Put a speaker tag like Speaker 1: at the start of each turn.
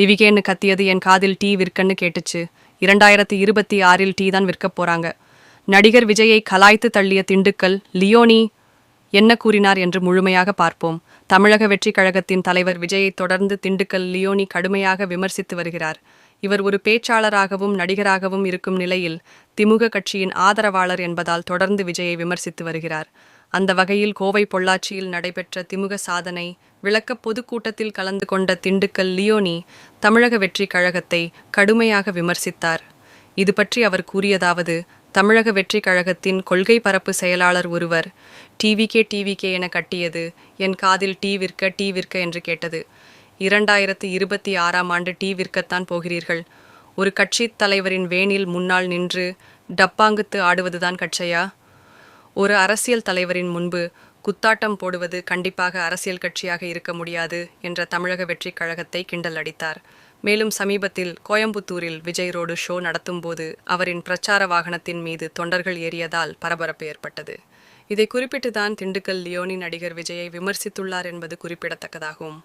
Speaker 1: டிவிகேன்னு கத்தியது என் காதில் டீ விற்கன்னு கேட்டுச்சு. இரண்டாயிரத்தி இருபத்தி ஆறில் டீ தான் விற்க போறாங்க. நடிகர் விஜயை கலாய்த்து தள்ளிய திண்டுக்கல் லியோனி என்ன கூறினார் என்று முழுமையாக பார்ப்போம். தமிழக வெற்றிக் கழகத்தின் தலைவர் விஜயை தொடர்ந்து திண்டுக்கல் லியோனி கடுமையாக விமர்சித்து வருகிறார். இவர் ஒரு பேச்சாளராகவும் நடிகராகவும் இருக்கும் நிலையில் திமுக கட்சியின் ஆதரவாளர் என்பதால் தொடர்ந்து விஜயை விமர்சித்து வருகிறார். அந்த வகையில் கோவை பொள்ளாச்சியில் நடைபெற்ற திமுக சாதனை விளக்க பொதுக்கூட்டத்தில் கலந்து கொண்ட திண்டுக்கல் லியோனி தமிழக வெற்றி கழகத்தை கடுமையாக விமர்சித்தார். இது பற்றி அவர் கூறியதாவது தமிழக வெற்றி கழகத்தின் கொள்கை பரப்பு செயலாளர் ஒருவர் டிவிகே டிவிகே என கட்டியது என் காதில் டீ விற்க டீ விற்க என்று கேட்டது. இரண்டாயிரத்து இருபத்தி ஆறாம் ஆண்டு டீ விற்கத்தான் போகிறீர்கள். ஒரு கட்சித் தலைவரின் வேனில் முன்னால் நின்று டப்பாங்குத்து ஆடுவதுதான் கட்சையா? ஒரு அரசியல் தலைவரின் முன்பு குத்தாட்டம் போடுவது கண்டிப்பாக அரசியல் கட்சியாக இருக்க முடியாது என்ற தமிழக வெற்றிக் கழகத்தை கிண்டல் அடித்தார். மேலும் சமீபத்தில் கோயம்புத்தூரில் விஜய் ரோடு ஷோ நடத்தும்போது அவரின் பிரச்சார வாகனத்தின் மீது தொண்டர்கள் ஏறியதால் பரபரப்பு ஏற்பட்டது. இதை குறிப்பிட்டுதான் திண்டுக்கல் லியோனி நடிகர் விஜயை விமர்சித்துள்ளார் என்பது குறிப்பிடத்தக்கதாகும்.